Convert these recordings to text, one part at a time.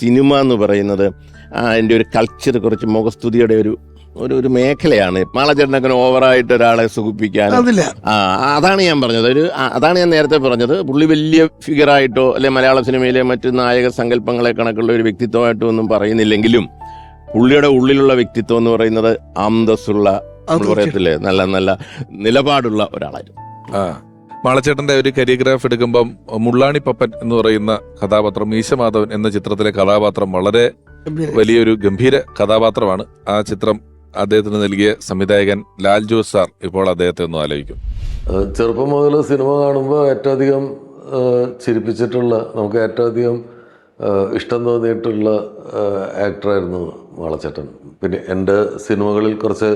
Cinema എന്ന് പറയുന്നത് അതിന്റെ ഒരു കൾച്ചർ കുറച്ച് മുഖസ്തുതിയുടെ ഒരു ഒരു ഒരു മേഖലയാണ്. മാളചേട്ടനൊക്കെ ഓവറായിട്ട് ഒരാളെ സുഖിപ്പിക്കാൻ. ആ അതാണ് ഞാൻ പറഞ്ഞത്. ഒരു അതാണ് ഞാൻ നേരത്തെ പറഞ്ഞത്. പുള്ളി വലിയ ഫിഗറായിട്ടോ അല്ലെ മലയാള സിനിമയിലെ മറ്റു നായക സങ്കല്പങ്ങളെ കണക്കുള്ള ഒരു വ്യക്തിത്വമായിട്ടോ ഒന്നും പറയുന്നില്ലെങ്കിലും പുള്ളിയുടെ ഉള്ളിലുള്ള വ്യക്തിത്വം എന്ന് പറയുന്നത് അന്തസ്സുള്ള നമ്മൾ പറയത്തില്ലേ? നല്ല നല്ല നിലപാടുള്ള ഒരാളായിരുന്നു. ആ. മാളച്ചേട്ടന്റെ ഒരു കരിയോഗ്രാഫ് എടുക്കുമ്പം മുള്ളാണി പപ്പൻ എന്ന് പറയുന്ന കഥാപാത്രം മീശമാധവൻ എന്ന ചിത്രത്തിലെ കഥാപാത്രം വളരെ വലിയൊരു ഗംഭീര കഥാപാത്രമാണ്. ആ ചിത്രം അദ്ദേഹത്തിന് നൽകിയ സംവിധായകൻ ലാൽ ജോസ് സാർ ഇപ്പോൾ അദ്ദേഹത്തെ ഒന്ന് ആലോചിക്കും. ചെറുപ്പം മുതൽ സിനിമ കാണുമ്പോൾ ഏറ്റവും അധികം ചിരിപ്പിച്ചിട്ടുള്ള നമുക്ക് ഏറ്റവും അധികം ഇഷ്ടം തോന്നിയിട്ടുള്ള ആക്ടറായിരുന്നു മാളച്ചേട്ടൻ. പിന്നെ എന്റെ സിനിമകളിൽ കുറച്ച്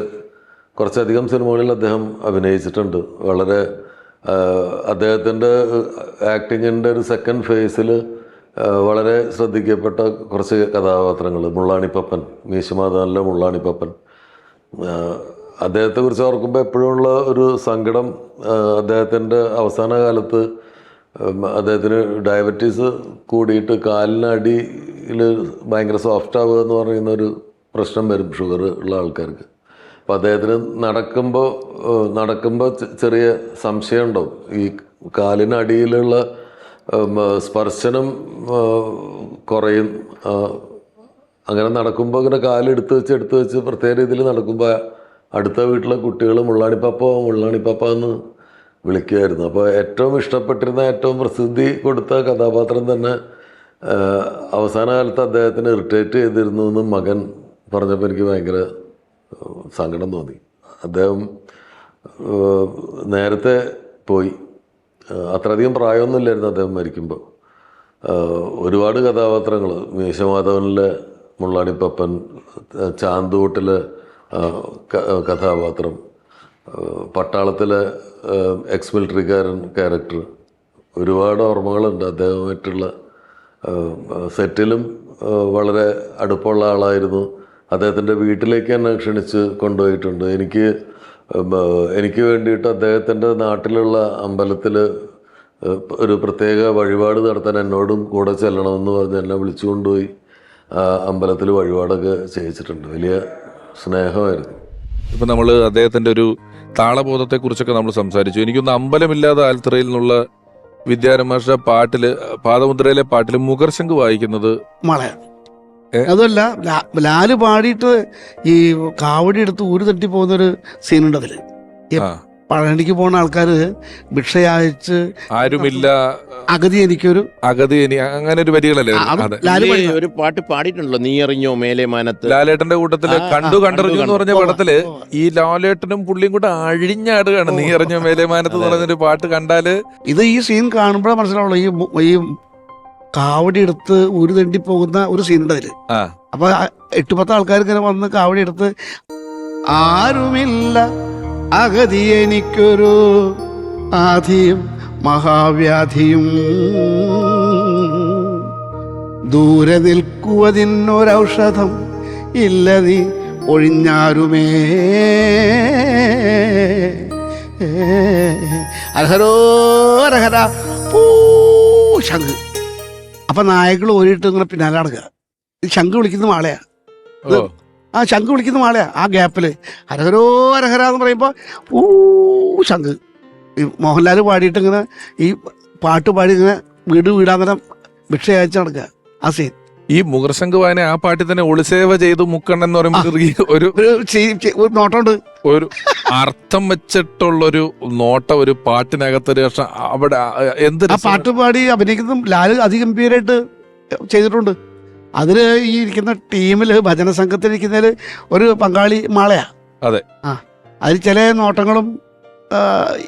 കുറച്ചധികം സിനിമകളിൽ അദ്ദേഹം അഭിനയിച്ചിട്ടുണ്ട്. വളരെ അദ്ദേഹത്തിന്റെ ആക്ടിങ്ങിന്റെ ഒരു സെക്കൻഡ് ഫേസിൽ വളരെ ശ്രദ്ധിക്കപ്പെട്ട കുറച്ച് കഥാപാത്രങ്ങൾ മുള്ളാണിപ്പപ്പൻ മീശമാധവനിലെ മുള്ളാണിപ്പപ്പൻ. അദ്ദേഹത്തെക്കുറിച്ച് അദ്ദേഹത്തെ കുറിച്ച് ഓർക്കുമ്പോൾ എപ്പോഴുമുള്ള ഒരു സങ്കടം അദ്ദേഹത്തിന്റെ അവസാന കാലത്ത് അദ്ദേഹത്തിന് ഡയബറ്റീസ് കൂടിയിട്ട് കാലിനടിയിൽ ഭയങ്കര സോഫ്റ്റ് ആവുക എന്ന് പറയുന്ന ഒരു പ്രശ്നം വരും ഷുഗർ ഉള്ള ആൾക്കാർക്ക്. അപ്പോൾ അദ്ദേഹത്തിന് നടക്കുമ്പോൾ നടക്കുമ്പോൾ ചെറിയ സംശയം ഉണ്ടാവും ഈ കാലിനടിയിലുള്ള സ്പർശനം കുറയും. അങ്ങനെ നടക്കുമ്പോൾ ഇങ്ങനെ കാലെടുത്ത് വെച്ച് എടുത്ത് വെച്ച് പ്രത്യേക രീതിയിൽ നടക്കുമ്പോൾ അടുത്ത വീട്ടിലെ കുട്ടികൾ മുള്ളാണിപ്പപ്പ മുള്ളാണിപ്പപ്പ എന്ന് വിളിക്കുമായിരുന്നു അപ്പോൾ ഏറ്റവും ഇഷ്ടപ്പെട്ടിരുന്ന ഏറ്റവും പ്രസിദ്ധി കൊടുത്ത കഥാപാത്രം തന്നെ അവസാന കാലത്ത് അദ്ദേഹത്തിന് ഇറിറ്റേറ്റ് ചെയ്തിരുന്നു എന്ന് മകൻ പറഞ്ഞപ്പോൾ എനിക്ക് ഭയങ്കര സങ്കടം തോന്നി. അദ്ദേഹം നേരത്തെ പോയി. അത്രയധികം പ്രായമൊന്നുമില്ലായിരുന്നു അദ്ദേഹം മരിക്കുമ്പോൾ ഒരുപാട് കഥാപാത്രങ്ങൾ മീശമാധവനിലെ മുള്ളാണിപ്പപ്പൻ ചാന്തൂട്ടിലെ കഥാപാത്രം പട്ടാളത്തിലെ എക്സ് മിലിറ്ററിക്കാരൻ ക്യാരക്ടർ. ഒരുപാട് ഓർമ്മകളുണ്ട് അദ്ദേഹമായിട്ടുള്ള സെറ്റിലും വളരെ അടുപ്പമുള്ള ആളായിരുന്നു. അദ്ദേഹത്തിന്റെ വീട്ടിലേക്ക് തന്നെ ക്ഷണിച്ച് കൊണ്ടുപോയിട്ടുണ്ട്. എനിക്ക് എനിക്ക് വേണ്ടിയിട്ട് അദ്ദേഹത്തിന്റെ നാട്ടിലുള്ള അമ്പലത്തിൽ ഒരു പ്രത്യേക വഴിപാട് നടത്താൻ എന്നോടും കൂടെ ചെല്ലണമെന്ന് പറഞ്ഞ് എന്നെ വിളിച്ചു കൊണ്ടുപോയി ആ അമ്പലത്തിൽ വഴിപാടൊക്കെ ചെയ്യിച്ചിട്ടുണ്ട്. വലിയ സ്നേഹമായിരുന്നു. ഇപ്പം നമ്മൾ അദ്ദേഹത്തിന്റെ ഒരു താളബോധത്തെക്കുറിച്ചൊക്കെ നമ്മൾ സംസാരിച്ചു. എനിക്കൊന്ന് അമ്പലമില്ലാതെ ആൽത്തറയിൽ നിന്നുള്ള വിദ്യാരമാഷ പാട്ടിൽ പാദമുദ്രയിലെ പാട്ടിൽ മുഖർശങ്ക് വായിക്കുന്നത് മളയ ഏ? അതല്ല ലാലു പാടിയിട്ട് ഈ കാവടി എടുത്ത് ഊര് തട്ടി പോകുന്നൊരു സീനുണ്ട് അതിൽ. പഴനിക്ക് പോണ പഴനിക്ക് ഭിക്ഷ അയച്ച് ഭിക്ഷയച്ച് ആരുമില്ല അഗതി എനിക്കൊരു അഗതി അങ്ങനെ ഒരു വരികളല്ലേ? ഒരു പാട്ട് പാടിയിട്ടുണ്ടല്ലോ നീ അറിഞ്ഞോ മേലെ മാനത്ത്? ലാലേട്ടന്റെ കൂട്ടത്തിൽ കണ്ടു കണ്ടറിഞ്ഞു എന്ന് പറഞ്ഞ. പടത്തിൽ. ഈ ലാലേട്ടനും പുള്ളിയും കൂടെ അഴിഞ്ഞാടുകയാണ് നീ അറിഞ്ഞോ മേലേമാനത്ത് എന്ന് പറഞ്ഞൊരു പാട്ട് കണ്ടാൽ? ഇത് ഈ സീൻ കാണുമ്പോഴേ മനസ്സിലാവുള്ളൂ ഈ ഈ കാവടി എടുത്ത് ഒരു തണ്ടി പോകുന്ന ഒരു സീനുണ്ട് അതിൽ. അപ്പൊ എട്ടു പത്ത് ആൾക്കാർ ഇങ്ങനെ വന്ന് കാവടി എടുത്ത് ആരുമില്ല അഗതി എനിക്കൊരു ആധിയും മഹാവ്യാധിയും. ദൂരെ നിൽക്കുവതിനൊരൗഷധം ഇല്ല നീ ഒഴിഞ്ഞാരുമേ. അർഹരോ അർഹര പൂ ശംഖ്. അപ്പൊ നായകൾ ഓരിട്ട് ഇങ്ങനെ പിന്നാലെ നടക്കുക. ഈ ശംഖ് വിളിക്കുന്ന മാളയാ. ആ ശംഖ് വിളിക്കുന്ന മാളയാ ആ ഗ്യാപ്പിൽ. ഹരഹരോ ഹരഹര എന്ന് പറയുമ്പോ ഊ ശംഖ്. ഈ മോഹൻലാൽ പാടിയിട്ട് ഇങ്ങനെ ഈ പാട്ട് പാടി ഇങ്ങനെ വീട് വീടാന്നേരം ഭിക്ഷ അയച്ചു നടക്കുക. ആ സീൻ ഈ മുഖർശങ്ക് വായന ആ പാട്ടിൽ തന്നെ ഒളിസേവ ചെയ്തു മുക്കണ്ണൻ എന്ന് പറയുമ്പോൾ ഒരു ഒരു ഒരു അർത്ഥം വെച്ചിട്ടുള്ളൊരു നോട്ട ഒരു പാട്ടിനകത്തൊരു പക്ഷെ അവിടെ എന്ത് പാട്ട് പാടി അഭിനയിക്കുന്നതും ലാൽ അതിഗംഭീരമായിട്ട് ചെയ്തിട്ടുണ്ട്. അതിൽ ഈ ഇരിക്കുന്ന ടീമിൽ ഭജന സംഘത്തിൽ ഇരിക്കുന്നതിൽ ഒരു പങ്കാളി മാളയാ. അതെ. ആ അതിൽ ചില നോട്ടങ്ങളും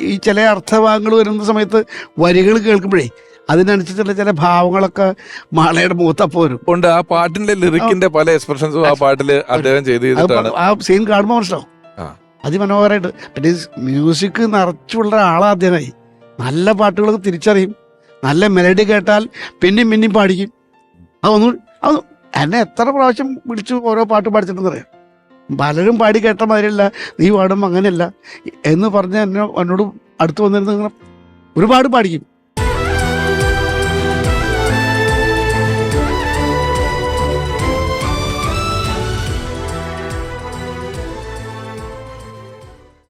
ഈ ചില അർത്ഥഭാഗങ്ങൾ വരുന്ന സമയത്ത് വരികൾ കേൾക്കുമ്പോഴേ അതിനനുസരിച്ചുള്ള ചില ഭാവങ്ങളൊക്കെ മാളയുടെ മൂത്ത പോരും ഉണ്ട്. ആ പാട്ടിന്റെ ലിറിക്കിന്റെ പല എക്സ്പ്രഷൻസും ആ പാട്ടിൽ അദ്ദേഹം ചെയ്തിട്ടാണ് ആ സീൻ കാണുമ്പോൾ മനസ്സിലാവും. അതിമനോഹരമായിട്ട് പിന്നെ മ്യൂസിക് നിറച്ചുള്ള ആളാദ്യമായി നല്ല പാട്ടുകളൊക്കെ തിരിച്ചറിയും. നല്ല മെലഡി കേട്ടാൽ പിന്നെയും പിന്നെയും പാടിക്കും. അതൊന്നും അത് എന്നെ എത്ര പ്രാവശ്യം വിളിച്ചു ഓരോ പാട്ട് പാടിച്ചിട്ടുണ്ടെന്ന് അറിയാം. പലരും പാടി കേട്ട മാതിരിയല്ല നീ പാടുമ്പോൾ അങ്ങനെയല്ല എന്ന് പറഞ്ഞ് എന്നെ എന്നോട് അടുത്ത് വന്നിരുന്നു ഒരുപാട് പാടിക്കും.